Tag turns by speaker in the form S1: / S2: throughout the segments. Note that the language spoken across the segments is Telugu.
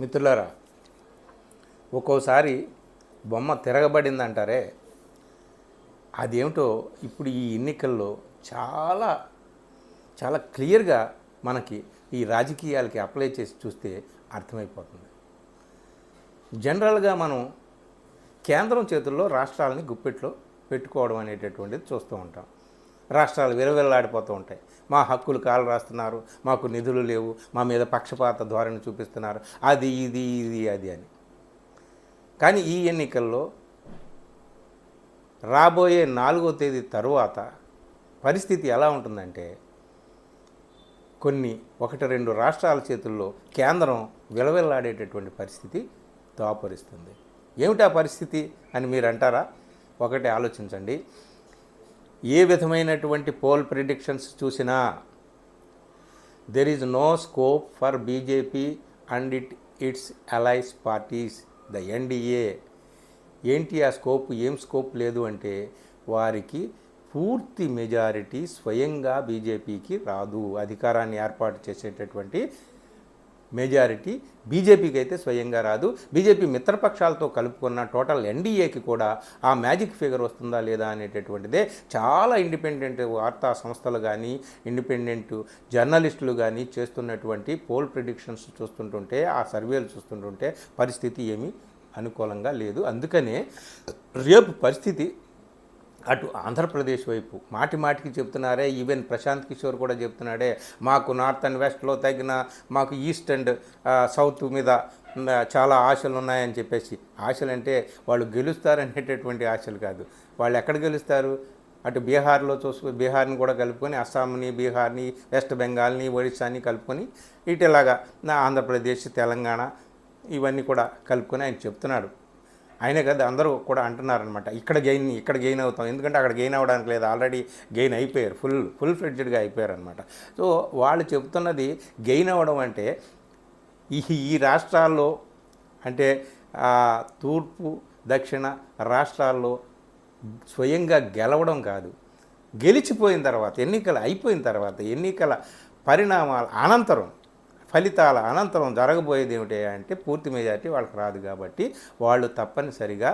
S1: మిత్రులారా ఒక్కోసారి బొమ్మ తిరగబడిందంటారే అదేమిటో ఇప్పుడు ఈ ఎన్నికల్లో చాలా చాలా క్లియర్గా మనకి ఈ రాజకీయాలకి అప్లై చేసి చూస్తే అర్థమైపోతుంది. జనరల్గా మనం కేంద్రం చేతుల్లో రాష్ట్రాలని గుప్పెట్లో పెట్టుకోవడం అనేటటువంటిది చూస్తూ ఉంటాం. రాష్ట్రాలు విరవిల్లాడిపోతూ ఉంటాయి. మా హక్కులు కాలు రాస్తున్నారు మాకు నిధులు లేవు మా మీద పక్షపాత ధోరణి చూపిస్తున్నారు. అది ఇది ఇది అది అని. కానీ ఈ ఎన్నికల్లో రాబోయే నాలుగో తేదీ తరువాత పరిస్థితి ఎలా ఉంటుందంటే కొన్ని ఒకటి రెండు రాష్ట్రాల చేతుల్లో కేంద్రం విలవిల్లాడేటటువంటి పరిస్థితి దాపరిస్తుంది. ఏమిటా పరిస్థితి అని మీరు అంటారా ఒకటి ఆలోచించండి. ఏ విధమైనటువంటి పోల్ ప్రిడిక్షన్స్ చూసినా there is no scope for BJP and it it's allies parties the NDA ఏంటి ఆ స్కోప్ ఏం స్కోప్ లేదు అంటే వారికి పూర్తి మెజారిటీ స్వయంగా బీజేపీకి రాదు. అధికారాన్ని ఏర్పాటు చేసేటటువంటి మెజారిటీ బీజేపీకి అయితే స్వయంగా రాదు. బీజేపీ మిత్రపక్షాలతో కలుపుకున్న టోటల్ ఎన్డీఏకి కూడా ఆ మ్యాజిక్ ఫిగర్ వస్తుందా లేదా అనేటటువంటిదే చాలా ఇండిపెండెంట్ వార్తా సంస్థలు కానీ ఇండిపెండెంట్ జర్నలిస్టులు కానీ చేస్తున్నటువంటి పోల్ ప్రిడిక్షన్స్ చూస్తుంటుంటే ఆ సర్వేలు చూస్తుంటుంటే పరిస్థితి ఏమీ అనుకూలంగా లేదు. అందుకనే రేపు పరిస్థితి అటు ఆంధ్రప్రదేశ్ వైపు మాటి మాటికి చెప్తున్నారే ఈవెన్ ప్రశాంత్ కిషోర్ కూడా చెప్తున్నాడే మాకు నార్త్ అండ్ వెస్ట్లో తగిన మాకు ఈస్ట్ అండ్ సౌత్ మీద చాలా ఆశలు ఉన్నాయని చెప్పేసి. ఆశలు అంటే వాళ్ళు గెలుస్తారనేటటువంటి ఆశలు కాదు. వాళ్ళు ఎక్కడ గెలుస్తారు? అటు బీహార్లో చూసుకు బీహార్ని కూడా కలుపుకొని అస్సాంని బీహార్ని వెస్ట్ బెంగాల్ని ఒడిశాని కలుపుకొని ఇటులాగా నా ఆంధ్రప్రదేశ్ తెలంగాణ ఇవన్నీ కూడా కలుపుకొని ఆయన చెప్తున్నాడు. అయినా కదా అందరూ కూడా అంటున్నారనమాట ఇక్కడ గెయిన్ ఇక్కడ గెయిన్ అవుతాం. ఎందుకంటే అక్కడ గెయిన్ అవ్వడానికి లేదు ఆల్రెడీ గెయిన్ అయిపోయారు ఫుల్ ఫుల్ ఫ్లెడ్జెడ్గా అయిపోయారు అనమాట సో వాళ్ళు చెప్తున్నది గెయిన్ అవ్వడం అంటే ఈ ఈ రాష్ట్రాల్లో అంటే తూర్పు దక్షిణ రాష్ట్రాల్లో స్వయంగా గెలవడం కాదు. గెలిచిపోయిన తర్వాత ఎన్నికలు అయిపోయిన తర్వాత ఎన్నికల పరిణామాల అనంతరం ఫలితాల అనంతరం జరగబోయేది ఏమిటి అంటే పూర్తి మెజారిటీ వాళ్ళకి రాదు కాబట్టి వాళ్ళు తప్పనిసరిగా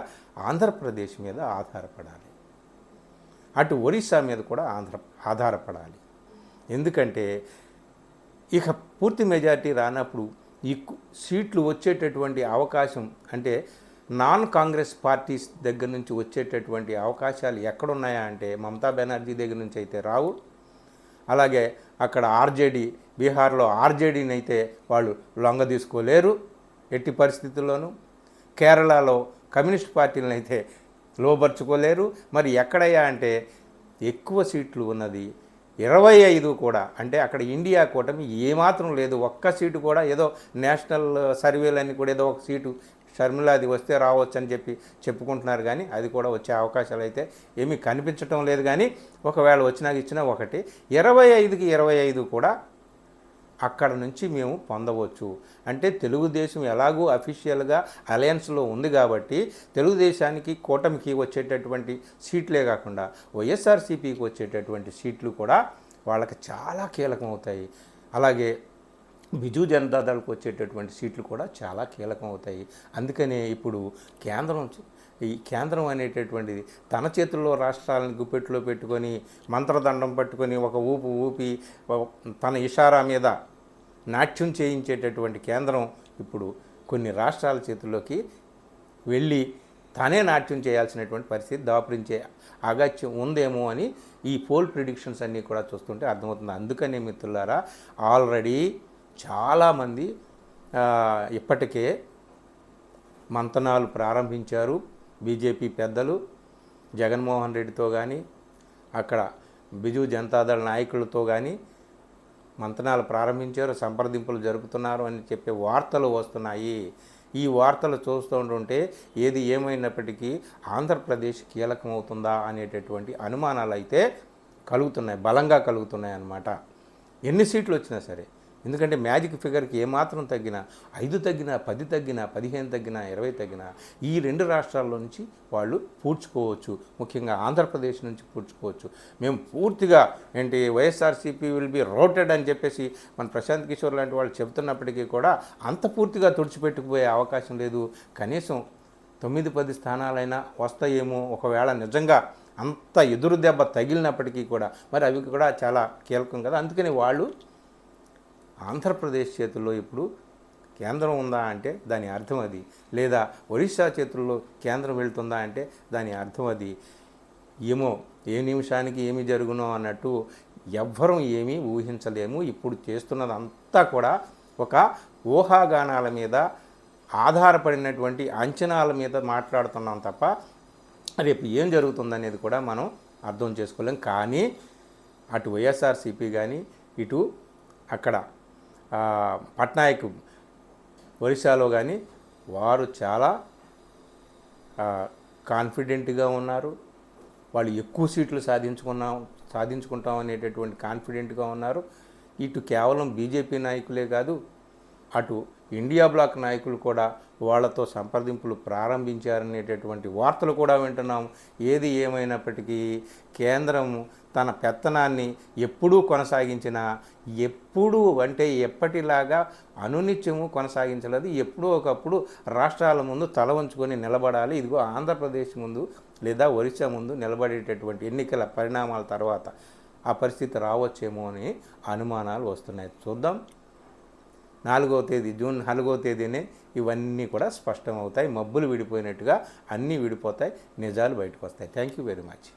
S1: ఆంధ్రప్రదేశ్ మీద ఆధారపడాలి. అటు ఒరిస్సా మీద కూడా ఆంధ్ర ఆధారపడాలి. ఎందుకంటే ఇక పూర్తి మెజారిటీ రానప్పుడు ఈ సీట్లు వచ్చేటటువంటి అవకాశం అంటే నాన్ కాంగ్రెస్ పార్టీస్ దగ్గర నుంచి వచ్చేటటువంటి అవకాశాలు ఎక్కడున్నాయా అంటే మమతా బెనర్జీ దగ్గర నుంచి అయితే రావు. అలాగే అక్కడ ఆర్జేడీ బీహార్లో ఆర్జేడీని అయితే వాళ్ళు లొంగ తీసుకోలేరు ఎట్టి పరిస్థితుల్లోనూ. కేరళలో కమ్యూనిస్ట్ పార్టీలను అయితే లోబర్చుకోలేరు. మరి ఎక్కడయ్యా అంటే ఎక్కువ సీట్లు ఉన్నది ఇరవై ఐదు కూడా. అంటే అక్కడ ఇండియా కూటమి ఏమాత్రం లేదు. ఒక్క సీటు కూడా ఏదో నేషనల్ సర్వేలన్నీ కూడా ఏదో ఒక సీటు షర్మిలా అది వస్తే రావచ్చు అని చెప్పి చెప్పుకుంటున్నారు కానీ అది కూడా వచ్చే అవకాశాలు అయితే ఏమీ కనిపించటం లేదు కానీ ఒకవేళ వచ్చినాక ఇచ్చినా ఒకటి. ఇరవై ఐదుకి ఇరవై ఐదు కూడా అక్కడ నుంచి మేము పొందవచ్చు. అంటే తెలుగుదేశం ఎలాగూ అఫీషియల్గా అలయన్స్లో ఉంది కాబట్టి తెలుగుదేశానికి కూటమికి వచ్చేటటువంటి సీట్లే కాకుండా వైఎస్ఆర్సీపీకి వచ్చేటటువంటి సీట్లు కూడా వాళ్ళకి చాలా కీలకం అవుతాయి అలాగే బిజు జనతాదళకు వచ్చేటటువంటి సీట్లు కూడా చాలా కీలకం అవుతాయి. అందుకనే ఇప్పుడు కేంద్రం ఈ కేంద్రం అనేటటువంటిది తన చేతుల్లో రాష్ట్రాలను గుప్పెట్లో పెట్టుకొని మంత్రదండం పట్టుకొని ఒక ఊపు ఊపి తన ఇషారా మీద నాట్యం చేయించేటటువంటి కేంద్రం ఇప్పుడు కొన్ని రాష్ట్రాల చేతుల్లోకి వెళ్ళి తానే నాట్యం చేయాల్సినటువంటి పరిస్థితి దాపురించే అగత్యం ఉందేమో అని ఈ పోల్ ప్రిడిక్షన్స్ అన్నీ కూడా చూస్తుంటే అర్థమవుతుంది. అందుకనే మిత్రులారా ఆల్రెడీ చాలామంది ఇప్పటికే మంతనాలు ప్రారంభించారు. బీజేపీ పెద్దలు జగన్మోహన్ రెడ్డితో కానీ అక్కడ బిజు జనతాదళ నాయకులతో కానీ మంతనాలు ప్రారంభించారు సంప్రదింపులు జరుపుతున్నారు అని చెప్పే వార్తలు వస్తున్నాయి. ఈ వార్తలు చూస్తూ ఉంటుంటే ఏది ఏమైనప్పటికీ ఆంధ్రప్రదేశ్ కీలకమవుతుందా అనేటటువంటి అనుమానాలు అయితే కలుగుతున్నాయి బలంగా కలుగుతున్నాయి అన్నమాట ఎన్ని సీట్లు వచ్చినా సరే ఎందుకంటే మ్యాజిక్ ఫిగర్కి ఏమాత్రం తగ్గినా ఐదు తగ్గినా పది తగ్గినా పదిహేను తగ్గినా ఇరవై తగ్గినా ఈ రెండు రాష్ట్రాల్లో నుంచి వాళ్ళు పూడ్చుకోవచ్చు. ముఖ్యంగా ఆంధ్రప్రదేశ్ నుంచి పూడ్చుకోవచ్చు. మేము పూర్తిగా ఏంటి వైఎస్ఆర్సీపీ విల్ బి రోటెడ్ అని చెప్పేసి మన ప్రశాంత్ కిషోర్ లాంటి వాళ్ళు చెబుతున్నప్పటికీ కూడా అంత పూర్తిగా తుడిచిపెట్టుకుపోయే అవకాశం లేదు. కనీసం తొమ్మిది పది స్థానాలైనా వస్తాయేమో ఒకవేళ నిజంగా అంత ఎదురు దెబ్బ తగిలినప్పటికీ కూడా మరి అవి కూడా చాలా కీలకం కదా. అందుకని వాళ్ళు ఆంధ్రప్రదేశ్ చేతుల్లో ఇప్పుడు కేంద్రం ఉందా అంటే దాని అర్థం అది. లేదా ఒడిశా చేతుల్లో కేంద్రం వెళ్తుందా అంటే దాని అర్థం అది. ఏమో ఏ నిమిషానికి ఏమి జరుగునో అన్నట్టు ఎవ్వరం ఏమీ ఊహించలేము. ఇప్పుడు చేస్తున్నదంతా కూడా ఒక ఊహాగానాల మీద ఆధారపడినటువంటి అంచనాల మీద మాట్లాడుతున్నాం తప్ప రేపు ఏం జరుగుతుందనేది కూడా మనం అర్థం చేసుకోలేం. కానీ అటు వైఎస్ఆర్సీపీ కానీ ఇటు అక్కడ పట్నాయక్ ఒరిస్సాలో కానీ వారు చాలా కాన్ఫిడెంట్గా ఉన్నారు. వాళ్ళు ఎక్కువ సీట్లు సాధించుకున్నాం సాధించుకుంటాం అనేటటువంటి కాన్ఫిడెంట్గా ఉన్నారు. ఇటు కేవలం బీజేపీ నాయకులే కాదు అటు ఇండియా బ్లాక్ నాయకులు కూడా వాళ్ళతో సంప్రదింపులు ప్రారంభించారనేటటువంటి వార్తలు కూడా వింటున్నాం ఏది ఏమైనప్పటికీ కేంద్రం తన పెత్తనాన్ని ఎప్పుడూ కొనసాగించిన ఎప్పుడూ అంటే ఎప్పటిలాగా అనునిత్యము కొనసాగించలేదు. ఎప్పుడూ ఒకప్పుడు రాష్ట్రాల ముందు తల వంచుకొని నిలబడాలి. ఇదిగో ఆంధ్రప్రదేశ్ ముందు లేదా ఒరిస్సా ముందు నిలబడేటటువంటి ఎన్నికల పరిణామాల తర్వాత ఆ పరిస్థితి రావచ్చేమో అని అనుమానాలు వస్తున్నాయి. చూద్దాం. నాలుగవ తేదీ జూన్ నాలుగవ తేదీనే ఇవన్నీ కూడా స్పష్టమవుతాయి. మబ్బులు విడిపోయినట్టుగా అన్నీ విడిపోతాయి. నిజాలు బయటకు వస్తాయి థ్యాంక్ యూ వెరీ మచ్